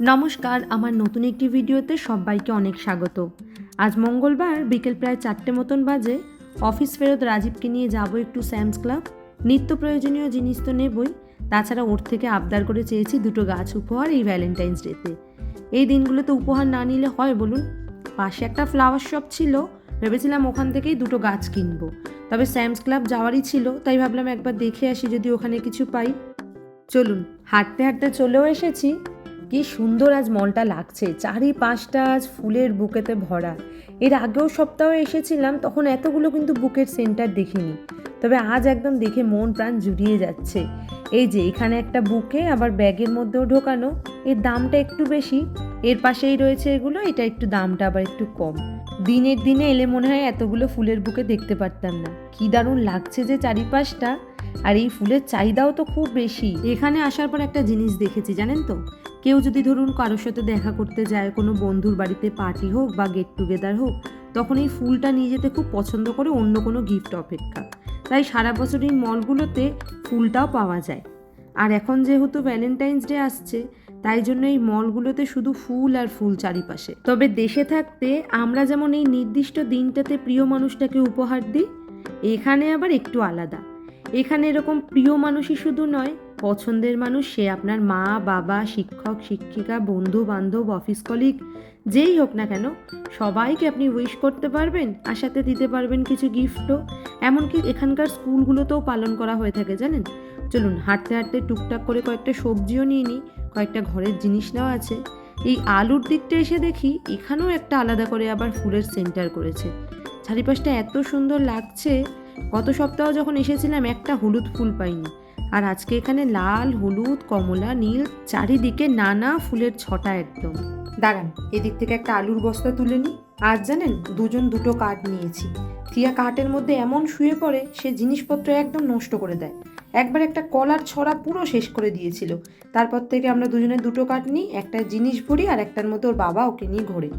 নমস্কার, আমার নতুন একটি ভিডিওতে সবাইকে অনেক স্বাগত। আজ মঙ্গলবার বিকেল প্রায় চারটে মতন বাজে, অফিস ফেরত রাজীবকে নিয়ে যাব একটু স্যামস ক্লাব। নিত্য প্রয়োজনীয় জিনিস তো নেবই, তাছাড়া ওর থেকে আবদার করে চেয়েছি দুটো গাছ উপহার এই ভ্যালেন্টাইন্স ডেতে। এই দিনগুলোতে উপহার না নিলে হয় বলুন? পাশে একটা ফ্লাওয়ার শপ ছিল, ভেবেছিলাম ওখান থেকেই দুটো গাছ কিনবো। তবে স্যামস ক্লাব যাওয়ারই ছিল, তাই ভাবলাম একবার দেখে আসি যদি ওখানে কিছু পাই। চলুন, হাঁটতে হাঁটতে চলেও এসেছি। কি সুন্দর আজ মলটা লাগছে। চারিপাশটা আজ ফুলের বুকেতে ভরা। এর আগেও সপ্তাহে এসেছিলাম, তখন এতগুলো কিন্তু বুকের সেন্টার দেখিনি। তবে আজ একদম দেখে মন প্রাণ জুড়িয়ে যাচ্ছে। এই যে, এখানে একটা বুকে, আবার ব্যাগের মধ্যেও ঢোকানো। এর দামটা একটু বেশি, এর পাশেই রয়েছে এগুলো, এটা একটু দামটা আবার একটু কম। দিনের দিনে এলে মনে হয় এতগুলো ফুলের বুকে দেখতে পারতাম না। কি দারুণ লাগছে যে চারিপাশটা। আর এই ফুলের চাহিদাও তো খুব বেশি। এখানে আসার পর একটা জিনিস দেখেছি, জানেন তো? কেউ যদি ধরুন কারোর সাথে দেখা করতে যায়, কোনো বন্ধুর বাড়িতে পার্টি হোক বা গেট টুগেদার হোক, তখন এই ফুলটা নিয়ে যেতে খুব পছন্দ করে অন্য কোনো গিফট অপেক্ষা। তাই সারা বছর এই মলগুলোতে ফুলটাও পাওয়া যায়। আর এখন যেহেতু ভ্যালেন্টাইন্স ডে আসছে, তাই জন্য এই মলগুলোতে শুধু ফুল আর ফুল চারিপাশে। তবে দেশে থাকতে আমরা যেমন এই নির্দিষ্ট দিনটাতে প্রিয় মানুষটাকে উপহার দিই, এখানে আবার একটু আলাদা। এখানে এরকম প্রিয় মানুষই শুধু নয় পছন্দের মানুষ সে আপনার মা, বাবা, শিক্ষক, শিক্ষিকা বন্ধু বান্ধব অফিস কলিগ যেই হোক না কেন, সবাইকে আপনি উইশ করতে পারবেন আর সাথে দিতে পারবেন কিছু গিফটও এমনকি এখানকার স্কুলগুলোতেও পালন করা হয়ে থাকে, জানেন? চলুন, হাঁটতে হাঁটতে টুকটাক করে কয়েকটা সবজিও নিয়ে নিই, কয়েকটা ঘরের জিনিস নেওয়া আছে। এই আলুর দিকটা এসে দেখি, এখানেও একটা আলাদা করে আবার ফুলের সেন্টার করেছে। চারিপাশটা এত সুন্দর লাগছে, গত সপ্তাহ যখন এসেছিলাম, একটা হলুদ ফুল পাইনি। আর আজকে এখানে লাল, হলুদ, কমলা, নীল, চারিদিকে নানা ফুলের ছটা একদম। দাঁড়ান, এদিক থেকে একটা আলুর বস্তা তুলে নিই। আজ জানেন, দুজন দুটো কাঠ নিয়েছি। থিয়া কাঠের মধ্যে এমন শুয়ে পড়ে, সে জিনিসপত্র একদম নষ্ট করে দেয়। একবার একটা কলার ছড়া পুরো শেষ করে দিয়েছিল। তারপর থেকে আমরা দুজনে দুটো কাঠ নিই, একটা জিনিস ভরি আর একটার মধ্যে ওর বাবা ওকে নিয়ে ঘোরে।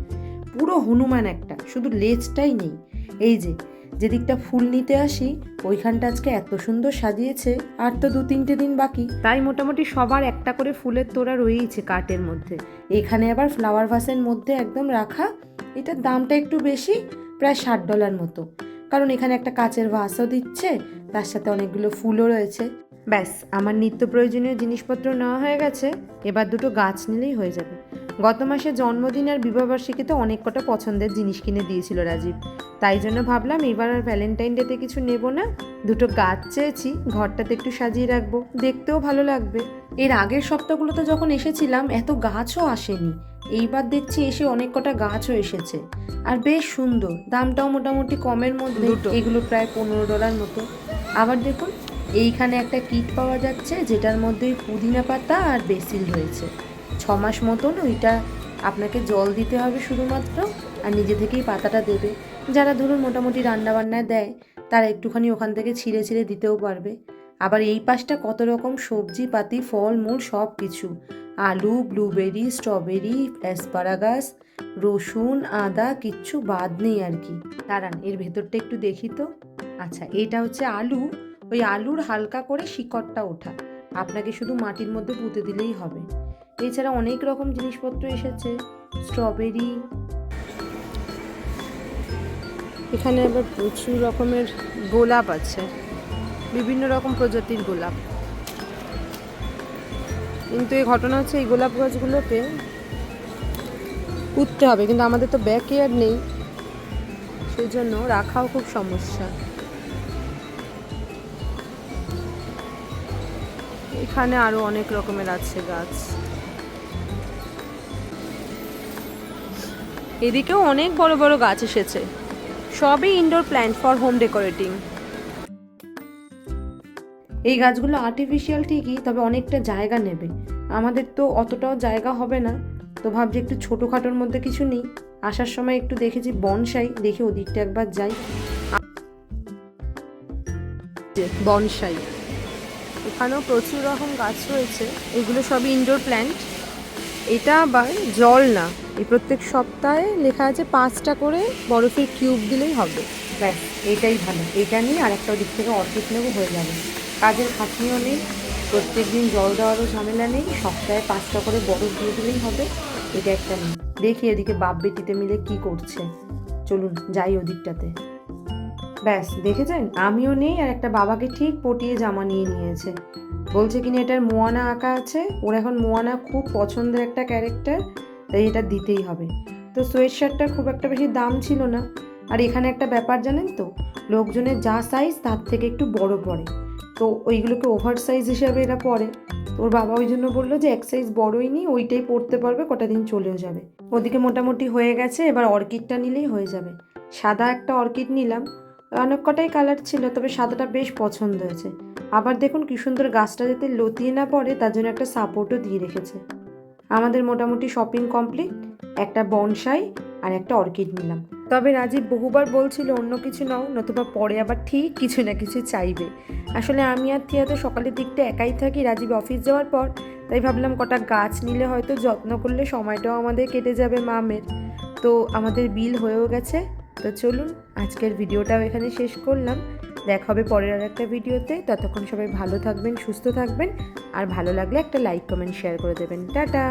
পুরো হনুমান একটা, শুধু লেজটাই নেই। এই যে যেদিকটা ফুল নিতে আসি ওইখানটা আজকে এত সুন্দর সাজিয়েছে আর তো দু তিনটে দিন বাকি। তাই মোটামুটি সবার একটা করে ফুলের তোড়া রয়েইছে কার্টের মধ্যে। এখানে আবার ফ্লাওয়ার ভাসের মধ্যে একদম রাখা এটার দামটা একটু বেশি প্রায় ষাট ডলার মতো। কারণ এখানে একটা কাচের ভাসও দিচ্ছে তার সাথে অনেকগুলো ফুলও রয়েছে। ব্যাস আমার নিত্য প্রয়োজনীয় জিনিসপত্র নেওয়া হয়ে গেছে এবার দুটো গাছ নিলেই হয়ে যাবে। গত মাসে জন্মদিন আর বিবাহবার্ষিকীতে অনেক কটা পছন্দের জিনিস কিনে দিয়েছিল রাজীব। তাই জন্য ভাবলাম এবার আর ভ্যালেন্টাইন ডেতে কিছু নেব না। দুটো গাছ চেয়েছি ঘরটাতে একটু সাজিয়ে রাখব। দেখতেও ভালো লাগবে। এর আগের সপ্তাহগুলোতে যখন এসেছিলাম এত গাছও আসেনি। এইবার দেখছি এসে অনেক কটা গাছও এসেছে। আর বেশ সুন্দর। দামটাও মোটামুটি কমের মধ্যে। এগুলো প্রায় পনেরো ডলার মতো। আবার দেখুন এইখানে একটা কিট পাওয়া যাচ্ছে যেটার মধ্যে পুদিনা পাতা আর বেসিল রয়েছে। মাস মতন ওইটা আপনাকে জল দিতে হবে শুধুমাত্র আর নিজে থেকেই পাতাটা দেবে। যারা ধরুন মোটামুটি রান্নাবান্নায় দেয়, তারা একটুখানি ওখান থেকে ছিঁড়ে ছিঁড়ে দিতেও পারবে। আবার এই পাশটা কত রকম সবজি, পাতি, ফল, মূল সব কিছু। আলু, ব্লুবেরি, স্ট্রবেরি, অ্যাসপারাগাস, রসুন, আদা, কিচ্ছু বাদ নেই আর কি। দাঁড়ান, এর ভেতরটা একটু দেখি তো। আচ্ছা এটা হচ্ছে আলু। ওই আলুর হালকা করে শিকড়টা ওঠা। আপনাকে শুধু মাটির মধ্যে পুঁতে দিলেই হবে। এছাড়া অনেক রকম জিনিসপত্র এসেছে স্ট্রবেরি এখানে আবার প্রচুর রকমের গোলাপ আছে, বিভিন্ন রকম প্রজাতির গোলাপ। কিন্তু এই ঘটনা হচ্ছে এই গোলাপ গাছগুলোকে উঠতে হবে, কিন্তু আমাদের তো ব্যাক ইয়ার নেই সেই জন্য রাখাও খুব সমস্যা। এখানে আরও অনেক রকমের আছে গাছ। এদিকেও অনেক বড় বড় গাছ এসেছে। সবই indoor plant for home decorating এই গাছগুলো আর্টিফিশিয়াল ঠিকই তবে অনেকটা জায়গা নেবে। আমাদের তো অতটাও জায়গা হবে না। তো ভাবছি একটু ছোটোখাটোর মধ্যে কিছু নেই। আসার সময় একটু দেখেছি বনসাই দেখে ওদিকটা একবার যাই। বনসাই। এখানেও প্রচুর রকম গাছ রয়েছে। এগুলো সবই ইনডোর প্ল্যান্ট এটা আবার জল না। এই প্রত্যেক সপ্তাহে লেখা আছে পাঁচটা করে বরফের কিউব দিলেই হবে। ব্যাস এটাই ভালো। এটা নিয়ে আর একটা দিক থেকে অর্ধেক নেব হয়ে যাবে। কাজের খাটনিও নেই, প্রত্যেক দিন জল দেওয়ারও ঝামেলা নেই, সপ্তাহে পাঁচটা করে বরফ দিয়ে দিলেই হবে, এটা একটা নেই। দেখি এদিকে বাপ বেটিতে মিলে কি করছে। চলুন, যাই ওদিকটাতে। ব্যাস, দেখেছেন? আমিও নেই আর একটা বাবাকে ঠিক পটিয়ে জামা নিয়ে নিয়েছে। বলছে কিনা এটার মোয়ানা আঁকা আছে। ওর এখন মোয়ানা খুব পছন্দের একটা ক্যারেক্টার, তাই এটা দিতেই হবে। তো সোয়েট শার্টটা খুব একটা বেশি দাম ছিল না। আর এখানে একটা ব্যাপার জানেন তো, লোকজনের যা সাইজ তার থেকে একটু বড় পড়ে। তো ওইগুলোকে ওভার সাইজ হিসাবে এরা পরে ওর বাবা ওই জন্য বলল যে এক সাইজ বড়ই নিই ওইটাই পড়তে পারবে, কটা দিন চলেও যাবে। ওদিকে মোটামুটি হয়ে গেছে, এবার অর্কিডটা নিলেই হয়ে যাবে। সাদা একটা অর্কিড নিলাম। অনেক কটাই কালার ছিল, তবে সাদাটা বেশ পছন্দ হয়েছে। আবার দেখুন কি সুন্দর গাছটা যাতে লতিয়ে না পড়ে, তার জন্য একটা সাপোর্টও দিয়ে রেখেছে। আমাদের মোটামুটি শপিং কমপ্লিট একটা বনসাই আর একটা অর্কিড নিলাম। তবে রাজীব বহুবার বলছিল, অন্য কিছু নাও, নতুবা পরে আবার ঠিক কিছু না কিছু চাইবে। আসলে আমি আর তিয়া তো সকালের দিকটা একাই থাকি, রাজীব অফিস যাওয়ার পর, তাই ভাবলাম কটা গাছ নিলে হয়তো যত্ন করলে সময়টাও আমাদের কেটে যাবে মামের। তো আমাদের বিল হয়েও গেছে। তো চলুন, আজকের ভিডিওটাও এখানে শেষ করলাম। দেখা হবে পরের আর একটা ভিডিওতে। ততক্ষণ সবাই ভালো থাকবেন, সুস্থ থাকবেন। আর ভালো লাগলে একটা লাইক কমেন্ট শেয়ার করে দেবেন। টাটা!